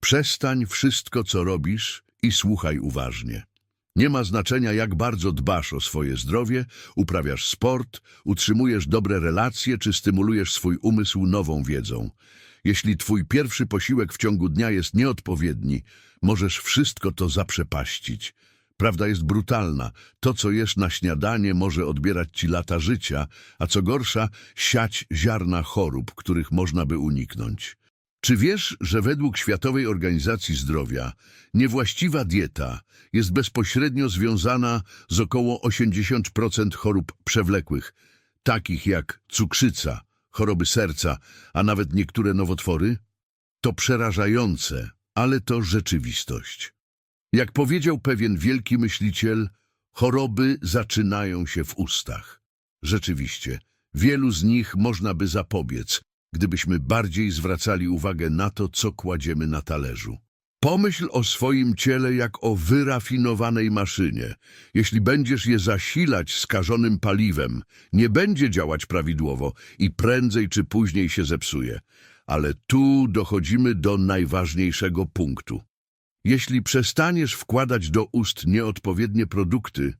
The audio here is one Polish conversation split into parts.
Przestań wszystko, co robisz i słuchaj uważnie. Nie ma znaczenia, jak bardzo dbasz o swoje zdrowie, uprawiasz sport, utrzymujesz dobre relacje czy stymulujesz swój umysł nową wiedzą. Jeśli twój pierwszy posiłek w ciągu dnia jest nieodpowiedni, możesz wszystko to zaprzepaścić. Prawda jest brutalna. To, co jesz na śniadanie, może odbierać ci lata życia, a co gorsza, siać ziarna chorób, których można by uniknąć. Czy wiesz, że według Światowej Organizacji Zdrowia niewłaściwa dieta jest bezpośrednio związana z około 80% chorób przewlekłych, takich jak cukrzyca, choroby serca, a nawet niektóre nowotwory? To przerażające, ale to rzeczywistość. Jak powiedział pewien wielki myśliciel, choroby zaczynają się w ustach. Rzeczywiście, wielu z nich można by zapobiec, gdybyśmy bardziej zwracali uwagę na to, co kładziemy na talerzu. Pomyśl o swoim ciele jak o wyrafinowanej maszynie. Jeśli będziesz je zasilać skażonym paliwem, nie będzie działać prawidłowo i prędzej czy później się zepsuje. Ale tu dochodzimy do najważniejszego punktu. Jeśli przestaniesz wkładać do ust nieodpowiednie produkty,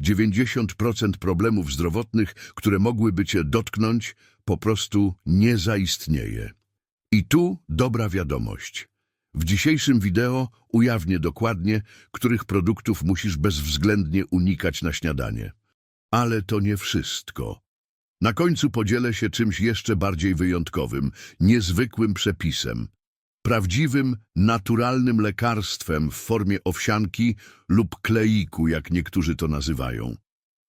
90% problemów zdrowotnych, które mogłyby cię dotknąć, po prostu nie zaistnieje. I tu dobra wiadomość. W dzisiejszym wideo ujawnię dokładnie, których produktów musisz bezwzględnie unikać na śniadanie. Ale to nie wszystko. Na końcu podzielę się czymś jeszcze bardziej wyjątkowym, niezwykłym przepisem. Prawdziwym, naturalnym lekarstwem w formie owsianki lub kleiku, jak niektórzy to nazywają.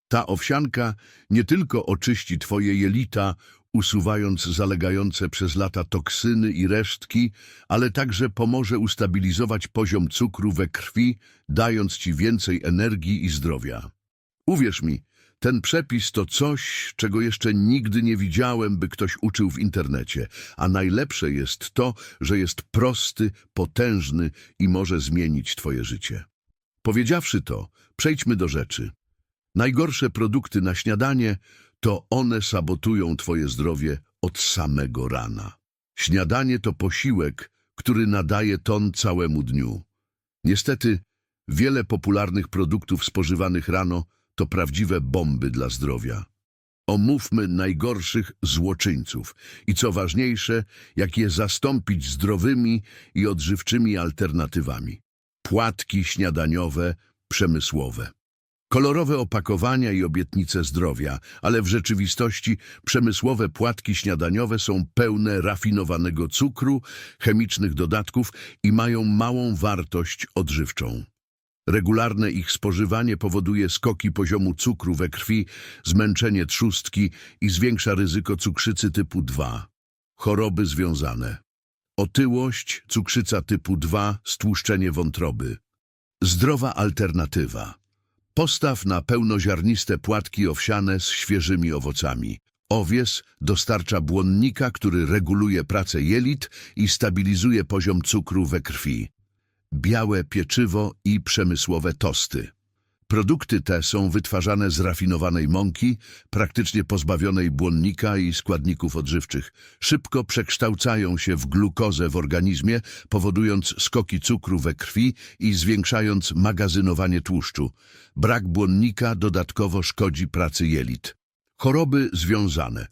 Ta owsianka nie tylko oczyści twoje jelita, usuwając zalegające przez lata toksyny i resztki, ale także pomoże ustabilizować poziom cukru we krwi, dając ci więcej energii i zdrowia. Uwierz mi, ten przepis to coś, czego jeszcze nigdy nie widziałem, by ktoś uczył w internecie, a najlepsze jest to, że jest prosty, potężny i może zmienić twoje życie. Powiedziawszy to, przejdźmy do rzeczy. Najgorsze produkty na śniadanie to one sabotują twoje zdrowie od samego rana. Śniadanie to posiłek, który nadaje ton całemu dniu. Niestety, wiele popularnych produktów spożywanych rano to prawdziwe bomby dla zdrowia. Omówmy najgorszych złoczyńców i co ważniejsze, jak je zastąpić zdrowymi i odżywczymi alternatywami. Płatki śniadaniowe, przemysłowe. Kolorowe opakowania i obietnice zdrowia, ale w rzeczywistości przemysłowe płatki śniadaniowe są pełne rafinowanego cukru, chemicznych dodatków i mają małą wartość odżywczą. Regularne ich spożywanie powoduje skoki poziomu cukru we krwi, zmęczenie trzustki i zwiększa ryzyko cukrzycy typu 2. Choroby związane. Otyłość, cukrzyca typu 2, stłuszczenie wątroby. Zdrowa alternatywa. Postaw na pełnoziarniste płatki owsiane z świeżymi owocami. Owies dostarcza błonnika, który reguluje pracę jelit i stabilizuje poziom cukru we krwi. Białe pieczywo i przemysłowe tosty. Produkty te są wytwarzane z rafinowanej mąki, praktycznie pozbawionej błonnika i składników odżywczych. Szybko przekształcają się w glukozę w organizmie, powodując skoki cukru we krwi i zwiększając magazynowanie tłuszczu. Brak błonnika dodatkowo szkodzi pracy jelit. Choroby związane.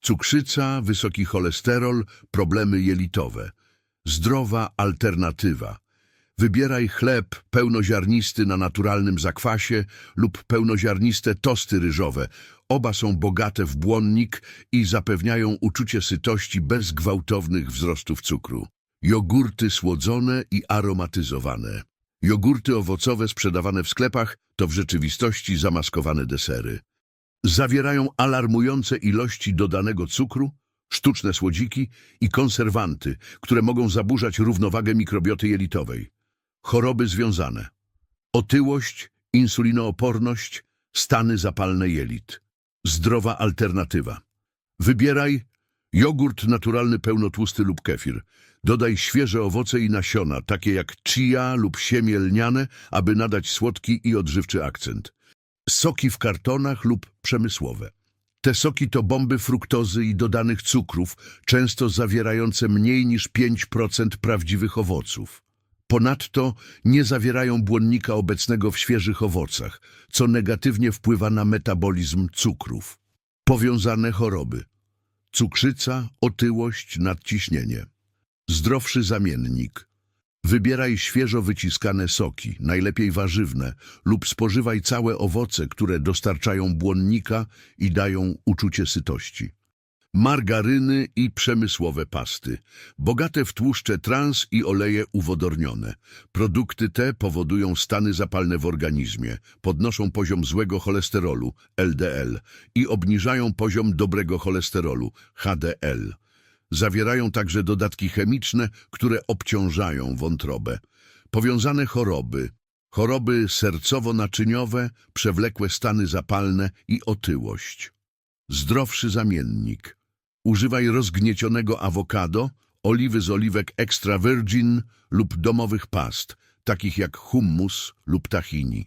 Cukrzyca, wysoki cholesterol, problemy jelitowe. Zdrowa alternatywa. Wybieraj chleb pełnoziarnisty na naturalnym zakwasie lub pełnoziarniste tosty ryżowe. Oba są bogate w błonnik i zapewniają uczucie sytości bez gwałtownych wzrostów cukru. Jogurty słodzone i aromatyzowane. Jogurty owocowe sprzedawane w sklepach to w rzeczywistości zamaskowane desery. Zawierają alarmujące ilości dodanego cukru, sztuczne słodziki i konserwanty, które mogą zaburzać równowagę mikrobioty jelitowej. Choroby związane. Otyłość, insulinooporność, stany zapalne jelit. Zdrowa alternatywa. Wybieraj jogurt naturalny pełnotłusty lub kefir. Dodaj świeże owoce i nasiona, takie jak chia lub siemię lniane, aby nadać słodki i odżywczy akcent. Soki w kartonach lub przemysłowe. Te soki to bomby fruktozy i dodanych cukrów, często zawierające mniej niż 5% prawdziwych owoców. Ponadto nie zawierają błonnika obecnego w świeżych owocach, co negatywnie wpływa na metabolizm cukrów. Powiązane choroby. Cukrzyca, otyłość, nadciśnienie. Zdrowszy zamiennik. Wybieraj świeżo wyciskane soki, najlepiej warzywne, lub spożywaj całe owoce, które dostarczają błonnika i dają uczucie sytości. Margaryny i przemysłowe pasty, bogate w tłuszcze trans i oleje uwodornione. Produkty te powodują stany zapalne w organizmie, podnoszą poziom złego cholesterolu, LDL, i obniżają poziom dobrego cholesterolu, HDL. Zawierają także dodatki chemiczne, które obciążają wątrobę. Powiązane choroby, choroby sercowo-naczyniowe, przewlekłe stany zapalne i otyłość. Zdrowszy zamiennik. Używaj rozgniecionego awokado, oliwy z oliwek extra virgin lub domowych past, takich jak hummus lub tahini.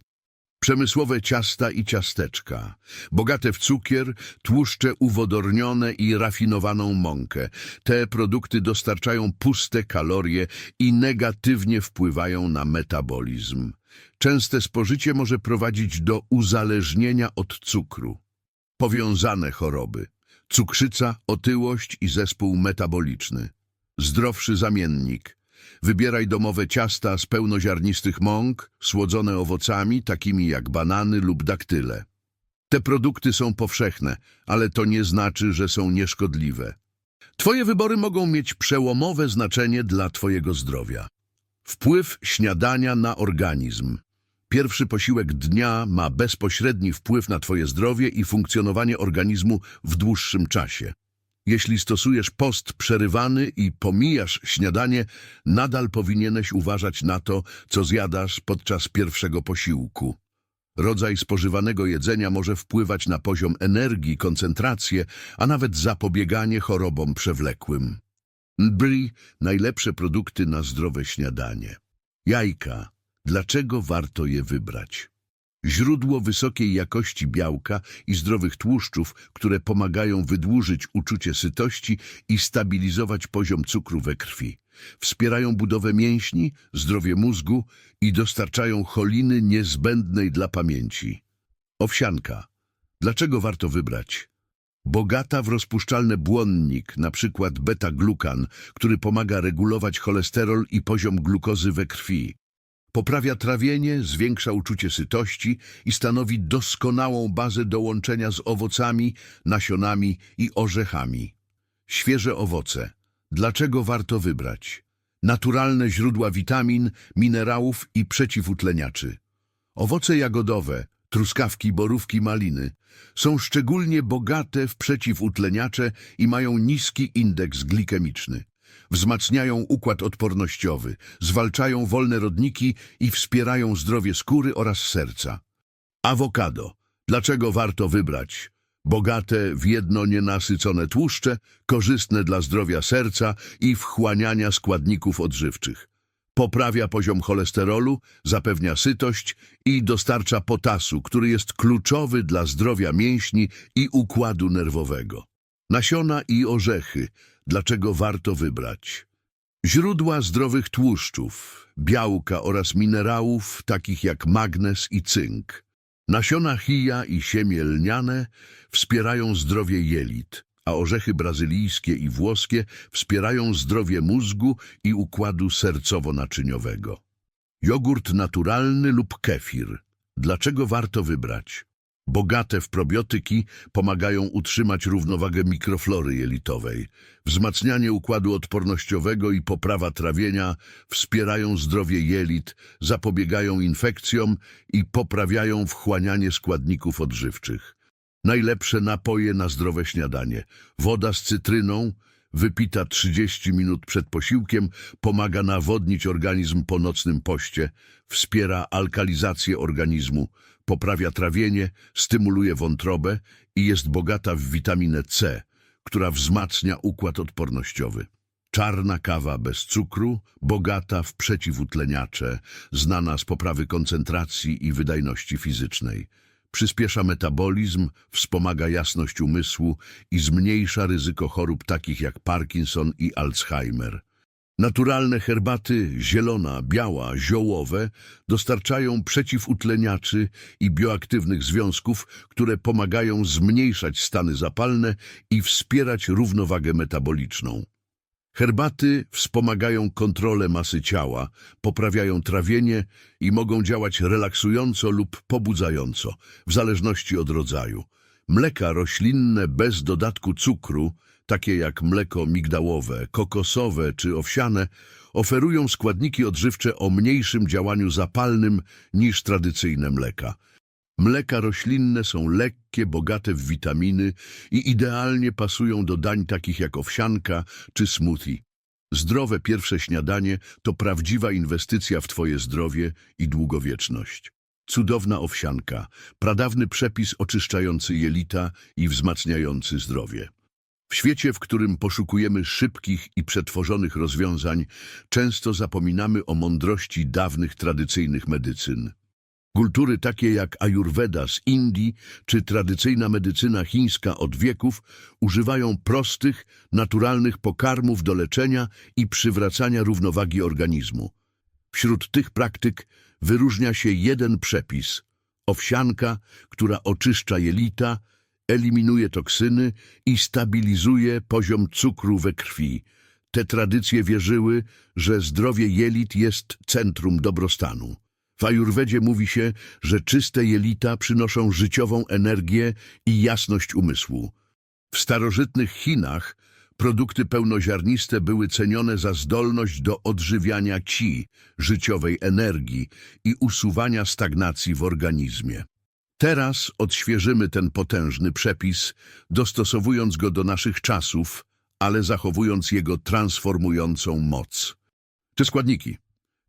Przemysłowe ciasta i ciasteczka, bogate w cukier, tłuszcze uwodornione i rafinowaną mąkę. Te produkty dostarczają puste kalorie i negatywnie wpływają na metabolizm. Częste spożycie może prowadzić do uzależnienia od cukru. Powiązane choroby. Cukrzyca, otyłość i zespół metaboliczny. Zdrowszy zamiennik. Wybieraj domowe ciasta z pełnoziarnistych mąk, słodzone owocami, takimi jak banany lub daktyle. Te produkty są powszechne, ale to nie znaczy, że są nieszkodliwe. Twoje wybory mogą mieć przełomowe znaczenie dla Twojego zdrowia. Wpływ śniadania na organizm. Pierwszy posiłek dnia ma bezpośredni wpływ na Twoje zdrowie i funkcjonowanie organizmu w dłuższym czasie. Jeśli stosujesz post przerywany i pomijasz śniadanie, nadal powinieneś uważać na to, co zjadasz podczas pierwszego posiłku. Rodzaj spożywanego jedzenia może wpływać na poziom energii, koncentrację, a nawet zapobieganie chorobom przewlekłym. Bri najlepsze produkty na zdrowe śniadanie. Jajka. Dlaczego warto je wybrać? Źródło wysokiej jakości białka i zdrowych tłuszczów, które pomagają wydłużyć uczucie sytości i stabilizować poziom cukru we krwi. Wspierają budowę mięśni, zdrowie mózgu i dostarczają choliny niezbędnej dla pamięci. Owsianka. Dlaczego warto wybrać? Bogata w rozpuszczalny błonnik, np. beta-glukan, który pomaga regulować cholesterol i poziom glukozy we krwi. Poprawia trawienie, zwiększa uczucie sytości i stanowi doskonałą bazę do łączenia z owocami, nasionami i orzechami. Świeże owoce. Dlaczego warto wybrać? Naturalne źródła witamin, minerałów i przeciwutleniaczy. Owoce jagodowe, truskawki, borówki, maliny są szczególnie bogate w przeciwutleniacze i mają niski indeks glikemiczny. Wzmacniają układ odpornościowy, zwalczają wolne rodniki i wspierają zdrowie skóry oraz serca. Awokado. Dlaczego warto wybrać? Bogate w jedno nienasycone tłuszcze, korzystne dla zdrowia serca i wchłaniania składników odżywczych. Poprawia poziom cholesterolu, zapewnia sytość i dostarcza potasu, który jest kluczowy dla zdrowia mięśni i układu nerwowego. Nasiona i orzechy. Dlaczego warto wybrać? Źródła zdrowych tłuszczów, białka oraz minerałów takich jak magnez i cynk. Nasiona chija i siemię lniane wspierają zdrowie jelit, a orzechy brazylijskie i włoskie wspierają zdrowie mózgu i układu sercowo-naczyniowego. Jogurt naturalny lub kefir. Dlaczego warto wybrać? Bogate w probiotyki pomagają utrzymać równowagę mikroflory jelitowej. Wzmacnianie układu odpornościowego i poprawa trawienia wspierają zdrowie jelit, zapobiegają infekcjom i poprawiają wchłanianie składników odżywczych. Najlepsze napoje na zdrowe śniadanie. Woda z cytryną, wypita 30 minut przed posiłkiem, pomaga nawodnić organizm po nocnym poście, wspiera alkalizację organizmu, poprawia trawienie, stymuluje wątrobę i jest bogata w witaminę C, która wzmacnia układ odpornościowy. Czarna kawa bez cukru, bogata w przeciwutleniacze, znana z poprawy koncentracji i wydajności fizycznej. przyspiesza metabolizm, wspomaga jasność umysłu i zmniejsza ryzyko chorób takich jak Parkinson i Alzheimer. Naturalne herbaty zielona, biała, ziołowe dostarczają przeciwutleniaczy i bioaktywnych związków, które pomagają zmniejszać stany zapalne i wspierać równowagę metaboliczną. Herbaty wspomagają kontrolę masy ciała, poprawiają trawienie i mogą działać relaksująco lub pobudzająco, w zależności od rodzaju. Mleka roślinne bez dodatku cukru, takie jak mleko migdałowe, kokosowe czy owsiane, oferują składniki odżywcze o mniejszym działaniu zapalnym niż tradycyjne mleka. Mleka roślinne są lekkie, bogate w witaminy i idealnie pasują do dań takich jak owsianka czy smoothie. Zdrowe pierwsze śniadanie to prawdziwa inwestycja w Twoje zdrowie i długowieczność. Cudowna owsianka, pradawny przepis oczyszczający jelita i wzmacniający zdrowie. W świecie, w którym poszukujemy szybkich i przetworzonych rozwiązań, często zapominamy o mądrości dawnych tradycyjnych medycyn. Kultury takie jak Ayurveda z Indii czy tradycyjna medycyna chińska od wieków używają prostych, naturalnych pokarmów do leczenia i przywracania równowagi organizmu. Wśród tych praktyk wyróżnia się jeden przepis – owsianka, która oczyszcza jelita, eliminuje toksyny i stabilizuje poziom cukru we krwi. Te tradycje wierzyły, że zdrowie jelit jest centrum dobrostanu. W Ajurwedzie mówi się, że czyste jelita przynoszą życiową energię i jasność umysłu. W starożytnych Chinach produkty pełnoziarniste były cenione za zdolność do odżywiania ci, życiowej energii i usuwania stagnacji w organizmie. Teraz odświeżymy ten potężny przepis, dostosowując go do naszych czasów, ale zachowując jego transformującą moc. Te składniki.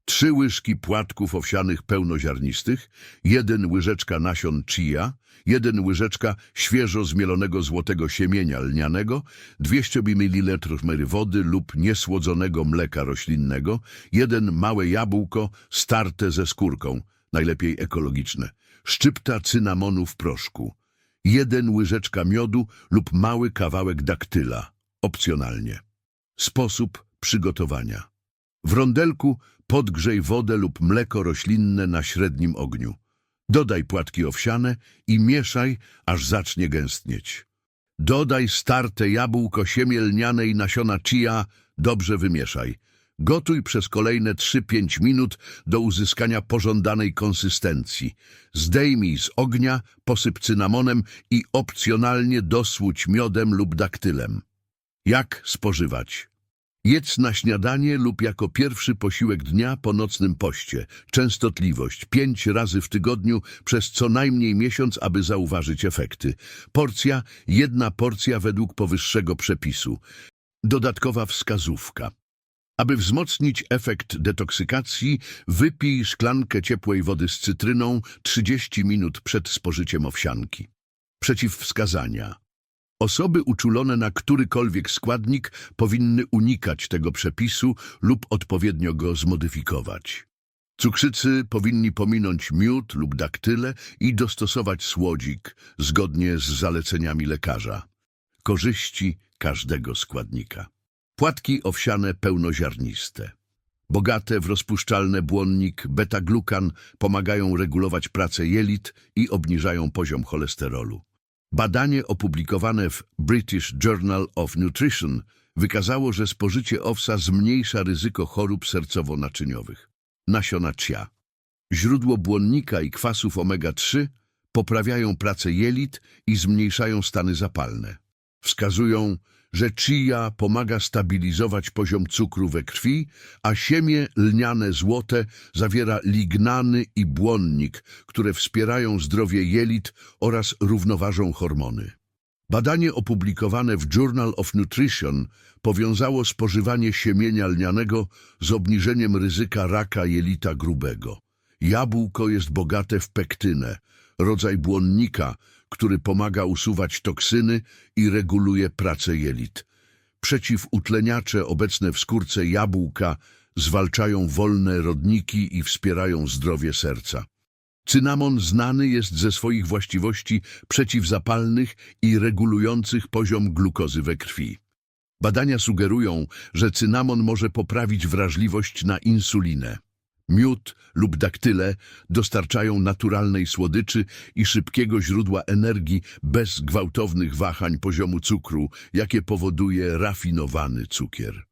Trzy łyżki płatków owsianych pełnoziarnistych, jeden łyżeczka nasion chia, jeden łyżeczka świeżo zmielonego złotego siemienia lnianego, 200 ml wody lub niesłodzonego mleka roślinnego, jeden małe jabłko starte ze skórką, najlepiej ekologiczne, szczypta cynamonu w proszku, jeden łyżeczka miodu lub mały kawałek daktyla, opcjonalnie. Sposób przygotowania. W rondelku podgrzej wodę lub mleko roślinne na średnim ogniu. Dodaj płatki owsiane i mieszaj, aż zacznie gęstnieć. Dodaj starte jabłko siemię lniane i nasiona chia, dobrze wymieszaj. Gotuj przez kolejne 3-5 minut do uzyskania pożądanej konsystencji. Zdejmij z ognia, posyp cynamonem i opcjonalnie dosłódź miodem lub daktylem. Jak spożywać? Jedz na śniadanie lub jako pierwszy posiłek dnia po nocnym poście. Częstotliwość pięć razy w tygodniu przez co najmniej miesiąc, aby zauważyć efekty. Porcja, jedna porcja według powyższego przepisu. Dodatkowa wskazówka. Aby wzmocnić efekt detoksykacji, wypij szklankę ciepłej wody z cytryną 30 minut przed spożyciem owsianki. Przeciwwskazania. Osoby uczulone na którykolwiek składnik powinny unikać tego przepisu lub odpowiednio go zmodyfikować. Cukrzycy powinni pominąć miód lub daktyle i dostosować słodzik zgodnie z zaleceniami lekarza. Korzyści każdego składnika. Płatki owsiane pełnoziarniste. Bogate w rozpuszczalny błonnik beta-glukan pomagają regulować pracę jelit i obniżają poziom cholesterolu. Badanie opublikowane w British Journal of Nutrition wykazało, że spożycie owsa zmniejsza ryzyko chorób sercowo-naczyniowych. Nasiona chia. Źródło błonnika i kwasów omega-3 poprawiają pracę jelit i zmniejszają stany zapalne. Wskazują, że chia pomaga stabilizować poziom cukru we krwi, a siemię lniane złote zawiera lignany i błonnik, które wspierają zdrowie jelit oraz równoważą hormony. Badanie opublikowane w Journal of Nutrition powiązało spożywanie siemienia lnianego z obniżeniem ryzyka raka jelita grubego. Jabłko jest bogate w pektynę, rodzaj błonnika, który pomaga usuwać toksyny i reguluje pracę jelit. Przeciwutleniacze obecne w skórce jabłka zwalczają wolne rodniki i wspierają zdrowie serca. Cynamon znany jest ze swoich właściwości przeciwzapalnych i regulujących poziom glukozy we krwi. Badania sugerują, że cynamon może poprawić wrażliwość na insulinę. Miód lub daktyle dostarczają naturalnej słodyczy i szybkiego źródła energii bez gwałtownych wahań poziomu cukru, jakie powoduje rafinowany cukier.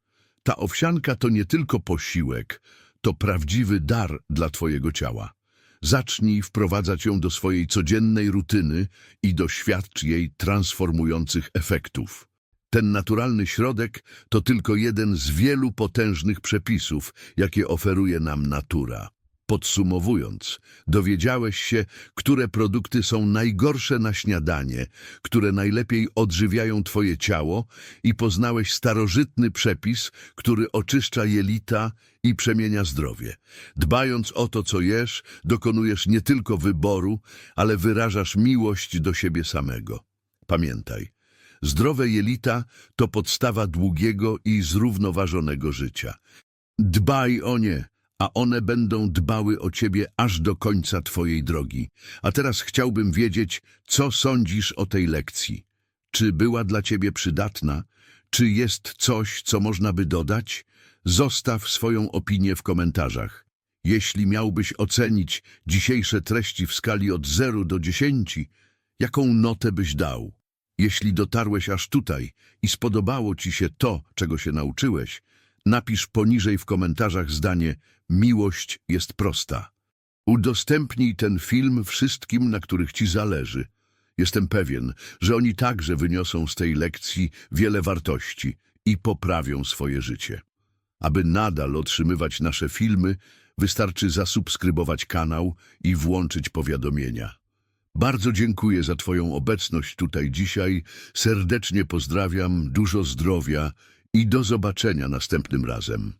Ta owsianka to nie tylko posiłek, to prawdziwy dar dla Twojego ciała. Zacznij wprowadzać ją do swojej codziennej rutyny i doświadcz jej transformujących efektów. Ten naturalny środek to tylko jeden z wielu potężnych przepisów, jakie oferuje nam natura. Podsumowując, dowiedziałeś się, które produkty są najgorsze na śniadanie, które najlepiej odżywiają Twoje ciało i poznałeś starożytny przepis, który oczyszcza jelita i przemienia zdrowie. Dbając o to, co jesz, dokonujesz nie tylko wyboru, ale wyrażasz miłość do siebie samego. Pamiętaj, zdrowe jelita to podstawa długiego i zrównoważonego życia. Dbaj o nie, a one będą dbały o ciebie aż do końca twojej drogi. A teraz chciałbym wiedzieć, co sądzisz o tej lekcji. Czy była dla ciebie przydatna? Czy jest coś, co można by dodać? Zostaw swoją opinię w komentarzach. Jeśli miałbyś ocenić dzisiejsze treści w skali od 0 do 10, jaką notę byś dał? Jeśli dotarłeś aż tutaj i spodobało ci się to, czego się nauczyłeś, napisz poniżej w komentarzach zdanie Miłość jest prosta. Udostępnij ten film wszystkim, na których ci zależy. Jestem pewien, że oni także wyniosą z tej lekcji wiele wartości i poprawią swoje życie. Aby nadal otrzymywać nasze filmy, wystarczy zasubskrybować kanał i włączyć powiadomienia. Bardzo dziękuję za Twoją obecność tutaj dzisiaj. Serdecznie pozdrawiam, dużo zdrowia i do zobaczenia następnym razem.